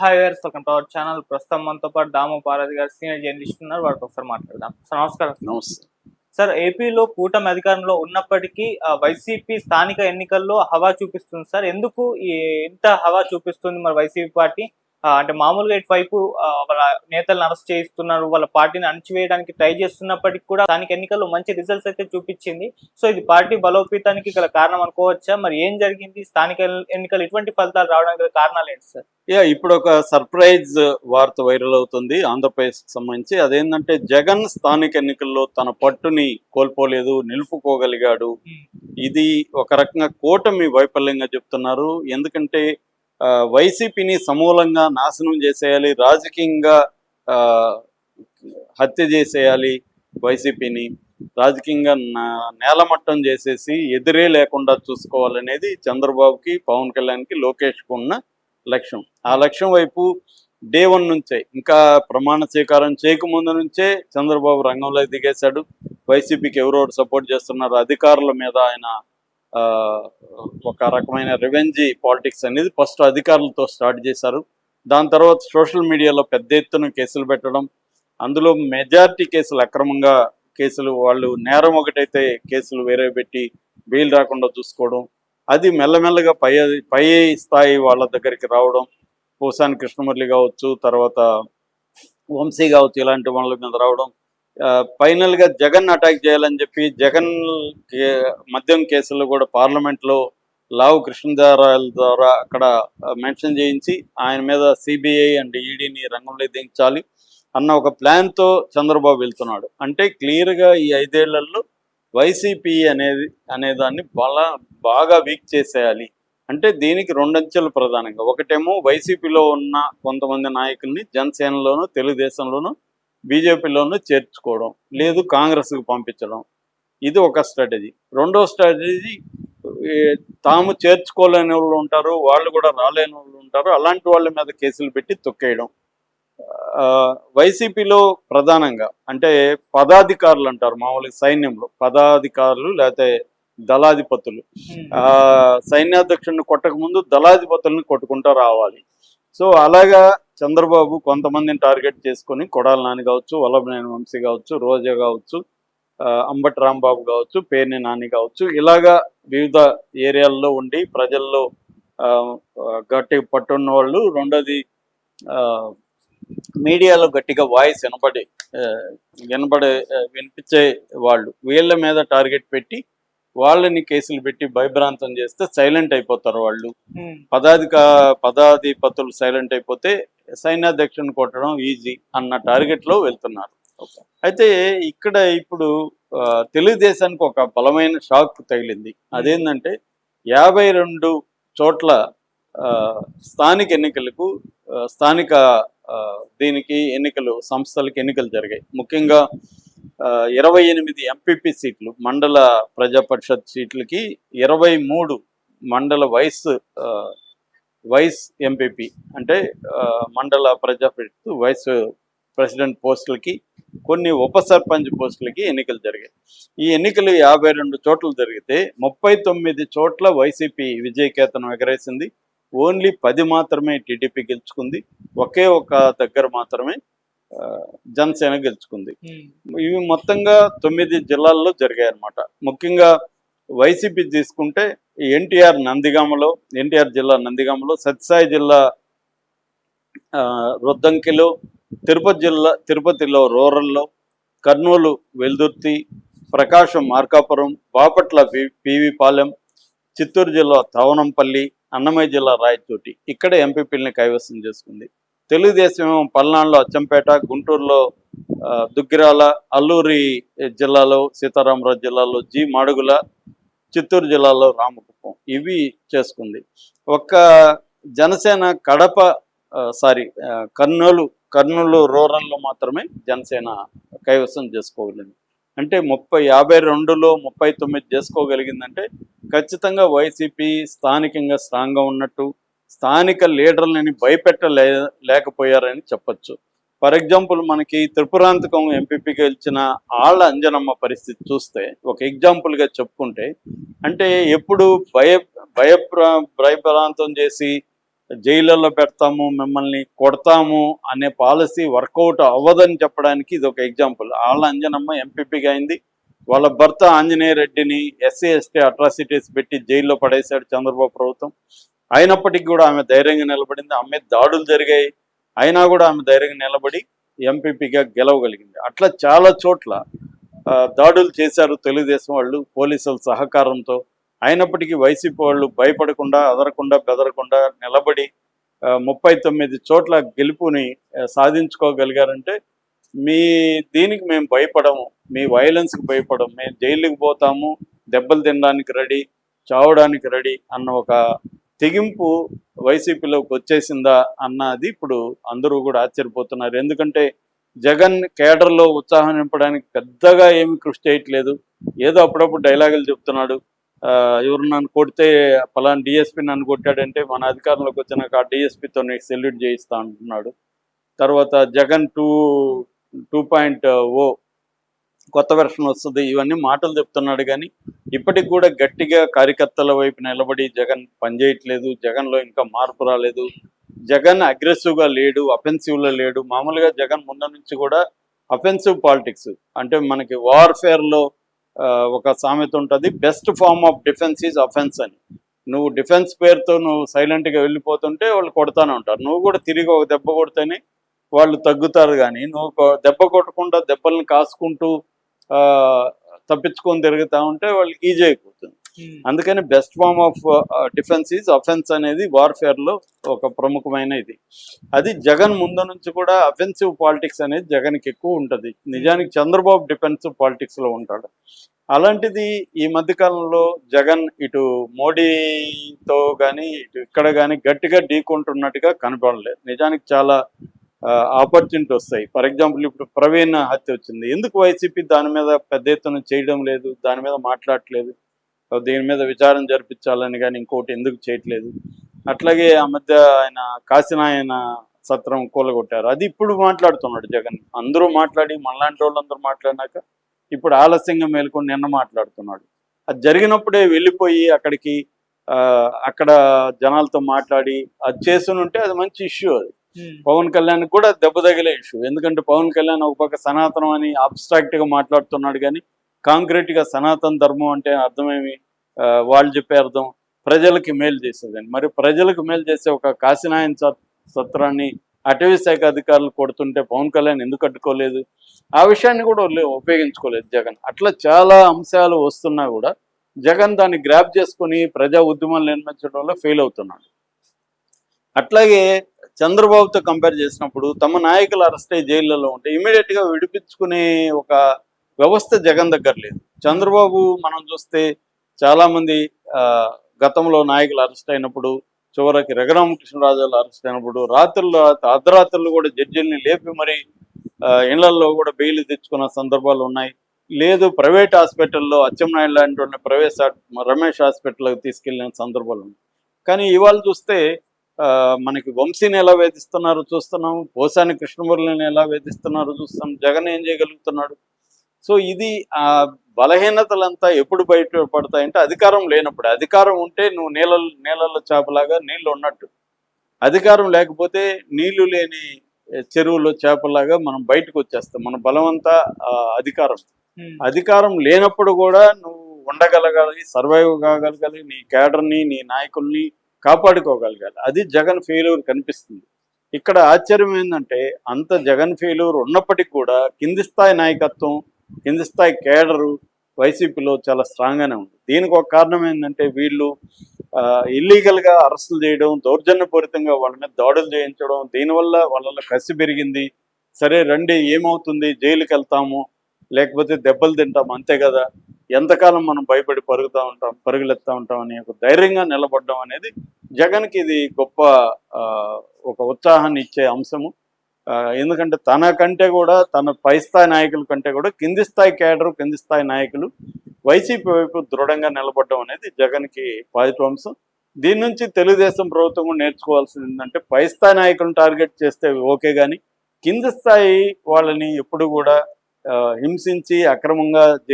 Hi గారు welcome to our channel ప్రస్తుతం మనతో పాటు దాము పార్వతి గారు సీనియర్ జర్నలిస్ట్ ఉన్నారు. వారితో ఒకసారి మాట్లాడదాం. సార్ నమస్కారం. నమస్తే. సార్ ఏపీలో కూటమి అధికారంలో ఉన్నప్పటికీ వైసీపీ స్థానిక ఎన్నికల్లో హవా చూపిస్తుంది సార్. ఎందుకు ఇంత హవా చూపిస్తుంది మరి వైసీపీ పార్టీ? అంటే మామూలుగా ఇటువైపు వాళ్ళ నేతలను అరెస్ట్ చేయిస్తున్నారు వాళ్ళ పార్టీని అణచివేయడానికి ట్రై చేస్తున్నప్పటికీ కూడా స్థానిక ఎన్నికల్లో మంచి రిజల్ట్స్ అయితే చూపించింది. సో ఇది పార్టీ బలోపేతానికి గల కారణం అనుకోవచ్చా? మరి ఏం జరిగింది? స్థానిక ఎన్నికలు ఇటువంటి ఫలితాలు రావడానికి గల కారణాలు ఏంటి సార్? యా ఇప్పుడు ఒక సర్ప్రైజ్ వార్త వైరల్ అవుతుంది ఆంధ్రప్రదేశ్ సంబంధించి. అదేంటంటే జగన్ స్థానిక ఎన్నికల్లో తన పట్టుని కోల్పోలేదు నిలుపుకోగలిగాడు. ఇది ఒక రకంగా కూటమి వైఫల్యంగా చెప్తున్నారు. ఎందుకంటే వైసీపీని సమూలంగా నాశనం చేసేయాలి రాజకీయంగా ఆ, హత్య చేసేయాలి వైసీపీని రాజకీయంగా నా- నేలమట్టం చేసేసి ఎదురే లేకుండా చూసుకోవాలనేది చంద్రబాబుకి పవన్ కళ్యాణ్కి లోకేష్కు ఉన్న లక్ష్యం. ఆ లక్ష్యం వైపు డే వన్ నుంచే ఇంకా ప్రమాణ స్వీకారం చేయకముందు నుంచే చంద్రబాబు రంగంలో దిగేశాడు. వైసీపీకి ఎవరెవరు సపోర్ట్ చేస్తున్నారు అధికారుల మీద ఆయన ఒక రకమైన రివెంజీ పాలిటిక్స్ అనేది ఫస్ట్ అధికారులతో స్టార్ట్ చేశారు. దాని తర్వాత సోషల్ మీడియాలో పెద్ద ఎత్తున కేసులు పెట్టడం అందులో మెజారిటీ కేసులు అక్రమంగా కేసులు వాళ్ళు నేరం ఒకటైతే కేసులు వేరే పెట్టి బెయిల్ రాకుండా చూసుకోవడం అది మెల్లమెల్లగా పై పై స్థాయి వాళ్ళ దగ్గరికి రావడం పోసాని కృష్ణమురళి కావచ్చు తర్వాత వంశీ కావచ్చు ఇలాంటి వాళ్ళ మీద రావడం ఫైనల్గా జగన్ అటాక్ చేయాలని చెప్పి జగన్ కే- మద్యం కేసులు కూడా పార్లమెంట్లో లావు కృష్ణదేవరాయల ద్వారా అక్కడ మెన్షన్ చేయించి ఆయన మీద సిబిఐ అండ్ ఈడీని రంగంలో దించాలి అన్న ఒక ప్లాన్తో చంద్రబాబు వెళ్తున్నాడు. అంటే క్లియర్గా ఈ ఐదేళ్ళలో వైసీపీ అనేది అనేదాన్ని బలా బాగా వీక్ చేసేయాలి. అంటే దీనికి రెండంచెలు ప్రధానంగా. ఒకటేమో వైసీపీలో ఉన్న కొంతమంది నాయకుల్ని జనసేనలోను తెలుగుదేశంలోనూ బీజేపీలోనూ చేర్చుకోవడం లేదు కాంగ్రెస్కి పంపించడం. ఇది ఒక స్ట్రాటజీ. రెండో స్ట్రాటజీ తాము చేర్చుకోలేని వాళ్ళు ఉంటారు వాళ్ళు కూడా రాలేని వాళ్ళు ఉంటారు అలాంటి వాళ్ళ మీద కేసులు పెట్టి తొక్కేయడం. వైసీపీలో ప్రధానంగా అంటే పదాధికారులు అంటారు మామూలుగా సైన్యంలో పదాధికారులు లేకపోతే దళాధిపతులు. ఆ సైన్యాధ్యక్షుడిని కొట్టక ముందు దళాధిపతుల్ని కొట్టుకుంటూ రావాలి. సో అలాగా చంద్రబాబు కొంతమందిని టార్గెట్ చేసుకొని కొడాల నాని కావచ్చు వల్లభనేని వంశీ కావచ్చు రోజా కావచ్చు ఆ, అంబటి రాంబాబు కావచ్చు పేర్ని నాని కావచ్చు ఇలాగా వివిధ ఏరియాల్లో ఉండి ప్రజల్లో ఆ, గట్టి పట్టున్న వాళ్ళు రెండోది ఆ, మీడియాలో గట్టిగా వాయిస్ వినపడే వినపడే వినిపించే వాళ్ళు వీళ్ళ మీద టార్గెట్ పెట్టి వాళ్ళని కేసులు పెట్టి భయభ్రాంతం చేస్తే సైలెంట్ అయిపోతారు వాళ్ళు. పదాధిక పదాధిపతులు సైలెంట్ అయిపోతే సైన్యాధ్యక్షుని కొట్టడం ఈజీ అన్న టార్గెట్లో వెళ్తున్నారు అయితే ఇక్కడ ఇప్పుడు తెలుగుదేశానికి ఒక బలమైన షాక్ తగిలింది. అదేంటంటే యాభై రెండు చోట్ల ఆ, స్థానిక ఎన్నికలకు స్థానిక దీనికి ఎన్నికలు సంస్థలకు ఎన్నికలు జరిగాయి. ముఖ్యంగా ఇరవై ఎనిమిది ఎంపీపీ సీట్లు మండల ప్రజా పరిషత్ సీట్లకి ఇరవై మూడు మండల వైస్ వైస్ ఎంపీపీ అంటే మండల ప్రజా పరిషత్ వైస్ ప్రెసిడెంట్ పోస్టులకి కొన్ని ఉప సర్పంచ్ పోస్టులకి ఎన్నికలు జరిగాయి. ఈ ఎన్నికలు యాభై రెండు చోట్ల జరిగితే ముప్పై తొమ్మిది చోట్ల వైసీపీ విజయకేతనం ఎగరేసింది. ఓన్లీ పది మాత్రమే టీడీపీ గెలుచుకుంది. ఒకే ఒక దగ్గర మాత్రమే జనసేన గెలుచుకుంది. ఇవి మొత్తంగా తొమ్మిది జిల్లాల్లో జరిగాయి అన్నమాట ముఖ్యంగా వైసీపీ తీసుకుంటే ఎన్టీఆర్ నందిగామలో ఎన్టీఆర్ జిల్లా నందిగామలో సత్యసాయి జిల్లా రొద్దంకిలో తిరుపతి జిల్లా తిరుపతిలో రూరల్లో కర్నూలు వెల్దుర్తి ప్రకాశం మార్కాపురం బాపట్ల పి పివి పాలెం చిత్తూరు జిల్లా తవనంపల్లి అన్నమయ్య జిల్లా రాయచోటి ఇక్కడ ఎంపీపీలని కైవసం చేసుకుంది. తెలుగుదేశం పల్నాడులో అచ్చంపేట గుంటూరులో దుగ్గిరాల అల్లూరి జిల్లాలో సీతారామరాజు జిల్లాలో జి మాడుగుల చిత్తూరు జిల్లాలో రామకుప్పం ఇవి చేసుకుంది. ఒక్క జనసేన కడప సారీ కర్నూలు కర్నూలు రూరల్లో మాత్రమే జనసేన కైవసం చేసుకోగలిగింది. అంటే ముప్పై యాభై రెండులో ముప్పై తొమ్మిది చేసుకోగలిగిందంటే ఖచ్చితంగా వైసీపీ స్థానికంగా స్ట్రాంగ్గా ఉన్నట్టు స్థానిక లీడర్లని భయపెట్టలే లేకపోయారని చెప్పొచ్చు. ఫర్ ఎగ్జాంపుల్ మనకి త్రిపురాంతకం ఎంపీపీకి గెలిచిన ఆళ్ళ అంజనమ్మ పరిస్థితి చూస్తే ఒక ఎగ్జాంపుల్గా చెప్పుకుంటే అంటే ఎప్పుడు భయ భయప్ర భయప్రాంతం చేసి జైళ్ళలో పెడతాము మిమ్మల్ని కొడతాము అనే పాలసీ వర్కౌట్ అవ్వదని చెప్పడానికి ఇది ఒక ఎగ్జాంపుల్. ఆళ్ళ అంజనమ్మ ఎంపీపీగా అయింది. వాళ్ళ భర్త ఆంజనేయ రెడ్డిని ఎస్సీ ఎస్టీ అట్రాసిటీస్ పెట్టి జైల్లో పడేశాడు చంద్రబాబు ప్రభుత్వం. అయినప్పటికీ కూడా ఆమె ధైర్యంగా నిలబడింది. ఆమె దాడులు జరిగాయి. అయినా కూడా ఆమె ధైర్యంగా నిలబడి ఎంపీపీగా గెలవగలిగింది. అట్లా చాలా చోట్ల దాడులు చేశారు తెలుగుదేశం వాళ్ళు పోలీసుల సహకారంతో. అయినప్పటికీ వైసీపీ వాళ్ళు భయపడకుండా అదరకుండా బెదరకుండా నిలబడి ఆ, ముప్పై తొమ్మిది చోట్ల గెలుపుని సాధించుకోగలిగారంటే మీ దీనికి మేము భయపడము. మీ వైలెన్స్కి భయపడము. మేము జైలుకి పోతాము. దెబ్బలు తినడానికి రెడీ చావడానికి రెడీ అన్న ఒక తెగింపు వైసీపీలోకి వచ్చేసిందా అన్నది ఇప్పుడు అందరూ కూడా ఆశ్చర్యపోతున్నారు. ఎందుకంటే జగన్ కేడర్లో ఉత్సాహం నింపడానికి పెద్దగా ఏమి కృషి చేయట్లేదు. ఏదో అప్పుడప్పుడు డైలాగులు చెప్తున్నాడు. ఎవరు నన్ను కొడితే పలానా డిఎస్పీ నన్ను కొట్టాడంటే మన అధికారంలోకి వచ్చినాక ఆ డిఎస్పీతో నీకు సెల్యూట్ చేయిస్తా అంటున్నాడు. తర్వాత Jagan two two point o కొత్త వెర్షన్ వస్తుంది. ఇవన్నీ మాటలు చెప్తున్నాడు కానీ ఇప్పటికి కూడా గట్టిగా కార్యకర్తల వైపు నిలబడి జగన్ పనిచేయట్లేదు. జగన్లో ఇంకా మార్పు రాలేదు. జగన్ అగ్రెసివ్గా లేడు అఫెన్సివ్లో లేడు. మామూలుగా జగన్ ముందు నుంచి కూడా అఫెన్సివ్ పాలిటిక్స్ అంటే మనకి వార్ఫేర్లో ఒక సామెత ఉంటుంది best form of defence is offence అని. నువ్వు డిఫెన్స్ పేరుతో నువ్వు సైలెంట్గా వెళ్ళిపోతుంటే వాళ్ళు కొడతానే ఉంటారు. నువ్వు కూడా తిరిగి ఒక దెబ్బ కొడితేనే వాళ్ళు తగ్గుతారు కానీ నువ్వు దెబ్బ కొట్టకుండా దెబ్బలను కాసుకుంటూ తప్పించుకొని తిరుగుతా ఉంటే వాళ్ళకి ఈజీ అయిపోతుంది. అందుకని best form of defence is offence అనేది వార్ఫేర్లో ఒక ప్రముఖమైన ఇది. అది జగన్ ముందు నుంచి కూడా అఫెన్సివ్ పాలిటిక్స్ అనేది జగన్కి ఎక్కువ ఉంటది. నిజానికి చంద్రబాబు డిఫెన్సివ్ పాలిటిక్స్లో ఉంటాడు. అలాంటిది ఈ మధ్య కాలంలో జగన్ ఇటు మోడీతో కానీ ఇటు ఇక్కడ కానీ గట్టిగా ఢీకొంటున్నట్టుగా కనపడలేదు నిజానికి చాలా ఆపర్చునిటీ వస్తాయి. ఫర్ ఎగ్జాంపుల్ ఇప్పుడు ప్రవీణ్ హత్య వచ్చింది. ఎందుకు వైసీపీ దాని మీద పెద్ద ఎత్తున చేయడం లేదు? దాని మీద మాట్లాడట్లేదు. దీని మీద విచారణ జరిపించాలని కానీ ఇంకోటి ఎందుకు చేయట్లేదు? అట్లాగే ఆ మధ్య ఆయన కాశీనాయన సత్రం కూలగొట్టారు. అది ఇప్పుడు మాట్లాడుతున్నాడు జగన్. అందరూ మాట్లాడి మనలాంటి వాళ్ళందరూ మాట్లాడినాక ఇప్పుడు ఆలస్యంగా మేల్కొని నిన్న మాట్లాడుతున్నాడు. అది జరిగినప్పుడే వెళ్ళిపోయి అక్కడికి ఆ, అక్కడ జనాలతో మాట్లాడి అది చేస్తుంటే అది మంచి ఇష్యూ అది. Hmm. పవన్ కళ్యాణ్ కూడా దెబ్బ తగిలే ఇష్యూ ఎందుకంటే పవన్ కళ్యాణ్ ఒక పక్క సనాతనం అని అబ్స్ట్రాక్ట్గా మాట్లాడుతున్నాడు కానీ కాంక్రీట్గా సనాతన ధర్మం అంటే అర్థమేమి? వాళ్ళు చెప్పే అర్థం ప్రజలకి మేలు చేసేదని. మరి ప్రజలకు మేలు చేసే ఒక కాశీనాయన సత్రాన్ని అటవీ శాఖ అధికారులు కొడుతుంటే పవన్ కళ్యాణ్ ఎందుకు అడ్డుకోలేదు? ఆ విషయాన్ని కూడా ఉపయోగించుకోలేదు జగన్. అట్లా చాలా అంశాలు వస్తున్నా కూడా జగన్ దాన్ని గ్రాప్ చేసుకొని ప్రజా ఉద్యమాలు నిర్మించడంలో ఫెయిల్ అవుతున్నాడు. అట్లాగే చంద్రబాబుతో కంపేర్ చేసినప్పుడు తమ నాయకులు అరెస్ట్ అయ్యి జైళ్ళలో ఉంటే ఇమీడియట్గా విడిపించుకునే ఒక వ్యవస్థ జగన్ దగ్గర లేదు. చంద్రబాబు మనం చూస్తే చాలా మంది ఆ, గతంలో నాయకులు అరెస్ట్ అయినప్పుడు చివరికి రఘురామకృష్ణరాజులు అరెస్ట్ అయినప్పుడు రాత్రుల్లో అర్ధరాత్రులు కూడా జడ్జిల్ని లేపి మరి ఆ, ఇళ్ళలో కూడా బెయిల్ తెచ్చుకున్న సందర్భాలు ఉన్నాయి. లేదు ప్రైవేట్ హాస్పిటల్లో అచ్చెన్నాయుడు లాంటి ప్రవేశ రమేష్ హాస్పిటల్కి తీసుకెళ్ళిన సందర్భాలు ఉన్నాయి. కానీ ఇవాళ చూస్తే మనకి వంశీని ఎలా వేధిస్తున్నారో చూస్తున్నాం పోసాని కృష్ణమురళిని ఎలా వేధిస్తున్నారో చూస్తున్నాం జగన్ ఏం చేయగలుగుతున్నాడు? సో ఇది ఆ బలహీనతలంతా ఎప్పుడు బయట పడతాయంటే అధికారం లేనప్పుడు. అధికారం ఉంటే నువ్వు నీళ్ళ నీళ్ళల్లో చేపలాగా నీళ్ళు ఉన్నట్టు. అధికారం లేకపోతే నీళ్ళు లేని చెరువులో చేపలాగా మనం బయటకు వచ్చేస్తాం. మన బలమంతా అధికారం. అధికారం లేనప్పుడు కూడా నువ్వు ఉండగలగాలి సర్వైవ్ కాగలగాలి. నీ క్యాడర్ని నీ నాయకుల్ని కాపాడుకోగలగాలి. అది జగన్ ఫెయిల్యూర్ కనిపిస్తుంది. ఇక్కడ ఆశ్చర్యం ఏంటంటే అంత జగన్ ఫెయిల్యూర్ ఉన్నప్పటికీ కూడా కింది స్థాయి నాయకత్వం కింది స్థాయి కేడరు వైసీపీలో చాలా స్ట్రాంగ్గానే ఉంది. దీనికి ఒక కారణం ఏంటంటే వీళ్ళు ఇల్లీగల్గా అరెస్టులు చేయడం దౌర్జన్యపూరితంగా వాళ్ళ మీద దాడులు చేయించడం దీనివల్ల వాళ్ళలో కసి పెరిగింది. సరే రండి ఏమవుతుంది? జైలుకి వెళ్తాము లేకపోతే దెబ్బలు తింటాము. అంతే కదా. ఎంతకాలం మనం భయపడి పరుగుతూ ఉంటాం పరుగులెత్తా ఉంటాం అని ఒక ధైర్యంగా నిలబడడం అనేది జగన్కి ఇది గొప్ప ఒక ఉత్సాహాన్ని ఇచ్చే అంశము. ఆ, ఎందుకంటే తన కంటే కూడా తన పై స్థాయి నాయకుల కంటే కూడా కింది స్థాయి కేడరు కింది స్థాయి నాయకులు వైసీపీ వైపు దృఢంగా నిలబడడం అనేది జగన్కి పాజిటివ్ అంశం. దీని నుంచి తెలుగుదేశం ప్రభుత్వం నేర్చుకోవాల్సింది ఏంటంటే పై స్థాయి నాయకులను టార్గెట్ చేస్తే ఓకే కానీ కింది స్థాయి వాళ్ళని ఎప్పుడు కూడా హింసించి అక్రమంగా